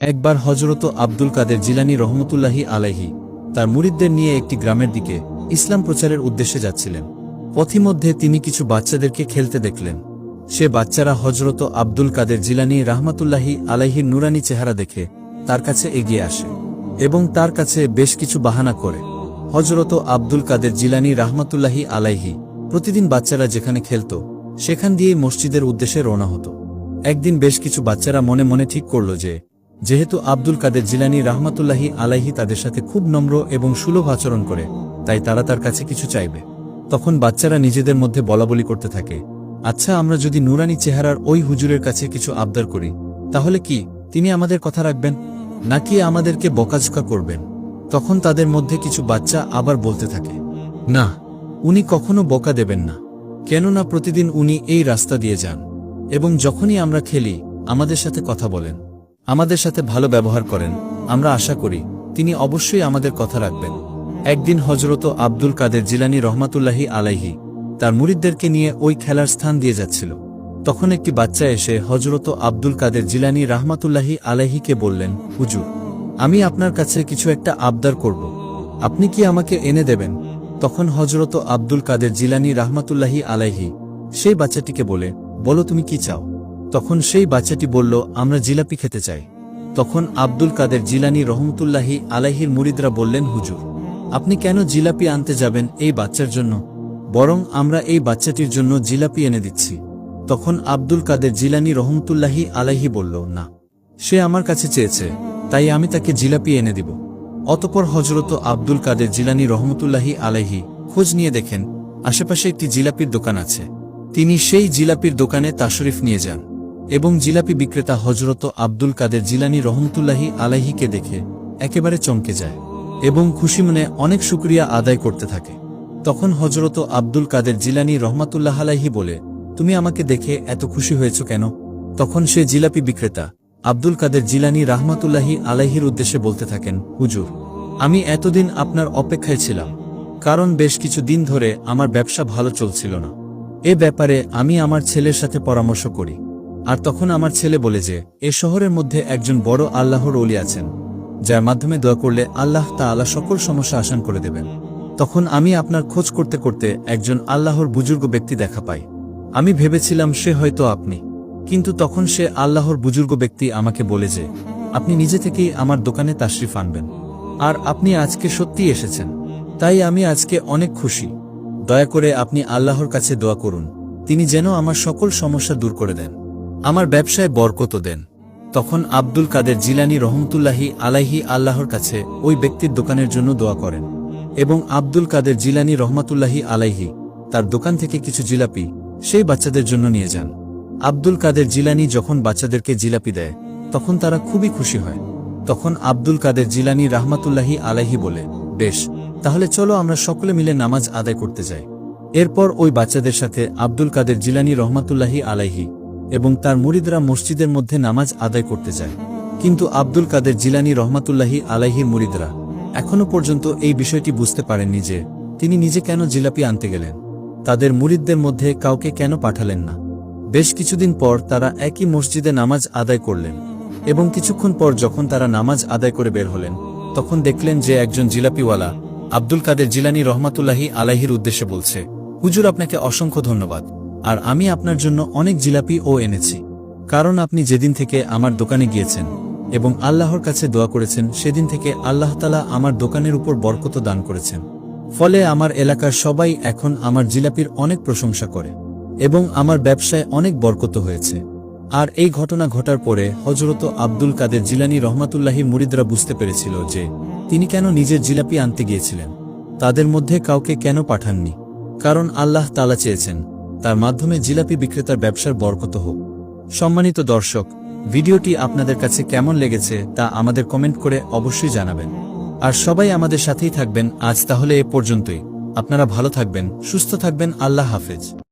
একবার হজরত আব্দুল কাদের জিলানি রহমতুল্লাহি আলাইহি তার মুরিদদের নিয়ে একটি গ্রামের দিকে ইসলাম প্রচারের উদ্দেশ্যে যাচ্ছিলেন। পথিমধ্যে তিনি কিছু বাচ্চাদেরকে খেলতে দেখলেন। সে বাচ্চারা হজরত আব্দুল কাদের জিলানি রাহমাতুল্লাহি আলাইহির নুরানি চেহারা দেখে তার কাছে এগিয়ে আসে এবং তার কাছে বেশ কিছু বাহানা করে। হজরত আব্দুল কাদের জিলানি রাহমাতুল্লাহি আলাইহি প্রতিদিন বাচ্চারা যেখানে খেলত, সেখান দিয়েই মসজিদের উদ্দেশ্যে রওনা হতো। একদিন বেশ কিছু বাচ্চারা মনে মনে ঠিক করল যে যেহেতু আব্দুল কাদের জিলানি রাহমাতুল্লাহি আলাইহি তাদের সাথে খুব নম্র এবং সুলভ আচরণ করে, তাই তারা তার কাছে কিছু চাইবে। তখন বাচ্চারা নিজেদের মধ্যে বলাবলি করতে থাকে। আচ্ছা আমরা যদি নুরানি চেহারার ওই হুজুরের কাছে কিছু আবদার করি, তাহলে কি তিনি আমাদের কথা রাখবেন, নাকি আমাদেরকে বকাঝকা করবেন? তখন তাদের মধ্যে কিছু বাচ্চা আবার বলতে থাকে, না, উনি কখনো বকা দেবেন না। কেননা প্রতিদিন উনি এই রাস্তা দিয়ে যান। এবং যখনই আমরা খেলি, আমাদের সাথে কথা বলেন। আমাদের সাথে ভালো ব্যবহার করেন, আমরা আশা করি তিনি অবশ্যই আমাদের কথা রাখবেন। একদিন হজরত আব্দুল কাদের জিলানি রহমাতুল্লাহি আলাইহি তার মুরিদদেরকে নিয়ে ওই খেলার স্থান দিয়ে যাচ্ছিল। তখন একটি বাচ্চা এসে হজরত আব্দুল কাদের জিলানি রাহমাতুল্লাহি আলাইহিকে বললেন, হুজুর, আমি আপনার কাছে কিছু একটা আবদার করব। আপনি কি আমাকে এনে দেবেন? তখন হজরত আব্দুল কাদের জিলানি রাহমাতুল্লাহি আলাইহি সেই বাচ্চাটিকে বলে, বলো তুমি কি চাও? তখন সেই বাচ্চাটি বলল, আমরা জিলাপি খেতে চাই। তখন আব্দুল কাদের জিলানি রহমতুল্লাহি আলাইহির মুরিদরা বললেন, হুজুর, আপনি কেন জিলাপি আনতে যাবেন এই বাচ্চার জন্য? বরং আমরা এই বাচ্চাটির জন্য জিলাপি এনে দিচ্ছি। তখন আব্দুল কাদের জিলানি রহমতুল্লাহি আলাইহি বলল, না, সে আমার কাছে চেয়েছে, তাই আমি তাকে জিলাপি এনে দিব। অতপর হজরত আব্দুল কাদের জিলানি রহমতুল্লাহি আলাইহি খোঁজ নিয়ে দেখেন, আশেপাশে একটি জিলাপির দোকান আছে। তিনি সেই জিলাপির দোকানে তাশরিফ নিয়ে যান। এবং জিলাপি বিক্রেতা হজরত আব্দুল কাদের জিলানি রহমতুল্লাহি আলাইহিকে দেখে একেবারে চমকে যায় এবং খুশি মনে অনেক শুক্রিয়া আদায় করতে থাকে। তখন হজরত আব্দুল কাদের জিলানি রহমাতুল্লাহ আলাইহি বলে, তুমি আমাকে দেখে এত খুশি হয়েছ কেন? তখন সে জিলাপি বিক্রেতা আব্দুল কাদের জিলানি রাহমাতুল্লাহি আলাইহির উদ্দেশ্যে বলতে থাকেন, হুজুর, আমি এতদিন আপনার অপেক্ষায় ছিলাম, কারণ বেশ কিছু দিন ধরে আমার ব্যবসা ভালো চলছিল না। এ ব্যাপারে আমি আমার ছেলের সাথে পরামর্শ করি। আর তখন আমার ছেলে বলে যে, এ শহরের মধ্যে একজন বড় আল্লাহর অলি আছেন, যার মাধ্যমে দোয়া করলে আল্লাহ তা আল্লাহ সকল সমস্যা আসান করে দেবেন। তখন আমি আপনার খোঁজ করতে করতে একজন আল্লাহর বুজুর্গ ব্যক্তি দেখা পাই। আমি ভেবেছিলাম সে হয়তো আপনি, কিন্তু তখন সে আল্লাহর বুজুর্গ ব্যক্তি আমাকে বলে যে, আপনি নিজে থেকেই আমার দোকানে তাশরিফ আনবেন। আর আপনি আজকে সত্যি এসেছেন, তাই আমি আজকে অনেক খুশি। দয়া করে আপনি আল্লাহর কাছে দোয়া করুন, তিনি যেন আমার সকল সমস্যা দূর করে দেন। আমার ব্যবসায় বরকত দেন। তখন আব্দুল কাদের জিলানি রহমতুল্লাহি আলাইহি আল্লাহর কাছে ওই ব্যক্তির দোকানের জন্য দোয়া করেন এবং আব্দুল কাদের জিলানি রহমাতুল্লাহি আলাইহি তার দোকান থেকে কিছু জিলাপি সেই বাচ্চাদের জন্য নিয়ে যান। আব্দুল কাদের জিলানি যখন বাচ্চাদেরকে জিলাপি দেয়, তখন তারা খুবই খুশি হয়। তখন আব্দুল কাদের জিলানি রাহমাতুল্লাহি আলাইহি বলে, বেশ, তাহলে চলো আমরা সকলে মিলে নামাজ আদায় করতে যাই। এরপর ওই বাচ্চাদের সাথে আব্দুল কাদের জিলানি রহমাতুল্লাহি আলাইহি এবং তার মুরিদরা মসজিদের মধ্যে নামাজ আদায় করতে যায়। কিন্তু আব্দুল কাদের জিলানি রহমাতুল্লাহি আলাইহির মুরিদরা এখনও পর্যন্ত এই বিষয়টি বুঝতে পারেননি যে তিনি নিজে কেন জিলাপি আনতে গেলেন। তাদের মুরিদদের মধ্যে কাউকে কেন পাঠালেন না। বেশ কিছুদিন পর তারা একই মসজিদে নামাজ আদায় করলেন এবং কিছুক্ষণ পর যখন তারা নামাজ আদায় করে বের হলেন, তখন দেখলেন যে একজন জিলাপিওয়ালা আব্দুল কাদের জিলানি রহমাতুল্লাহি আলাহির উদ্দেশ্যে বলছে, হুজুর, আপনাকে অসংখ্য ধন্যবাদ। আর আমি আপনার জন্য অনেক জিলাপি ও এনেছি। কারণ আপনি যেদিন থেকে আমার দোকানে গিয়েছেন এবং আল্লাহর কাছে দোয়া করেছেন, সেদিন থেকে আল্লাহ তালা আমার দোকানের উপর বরকত দান করেছেন। ফলে আমার এলাকার সবাই এখন আমার জিলাপির অনেক প্রশংসা করে এবং আমার ব্যবসায় অনেক বরকত হয়েছে। আর এই ঘটনা ঘটার পরে হজরত আব্দুল কাদের জিলানি রহমাতুল্লাহি মুরিদরা বুঝতে পেরেছিল যে তিনি কেন নিজের জিলাপি আনতে গিয়েছিলেন। তাদের মধ্যে কাউকে কেন পাঠাননি? কারণ আল্লাহ তালা চেয়েছেন তার মাধ্যমে জিলাপি বিক্রেতার ব্যবসার বরকত হোক। সম্মানিত দর্শক, ভিডিওটি আপনাদের কাছে কেমন লেগেছে তা আমাদের কমেন্ট করে অবশ্যই জানাবেন। আর সবাই আমাদের সাথেই থাকবেন আজ তাহলে এ পর্যন্তই। আপনারা ভালো থাকবেন, সুস্থ থাকবেন, আল্লাহ হাফেজ।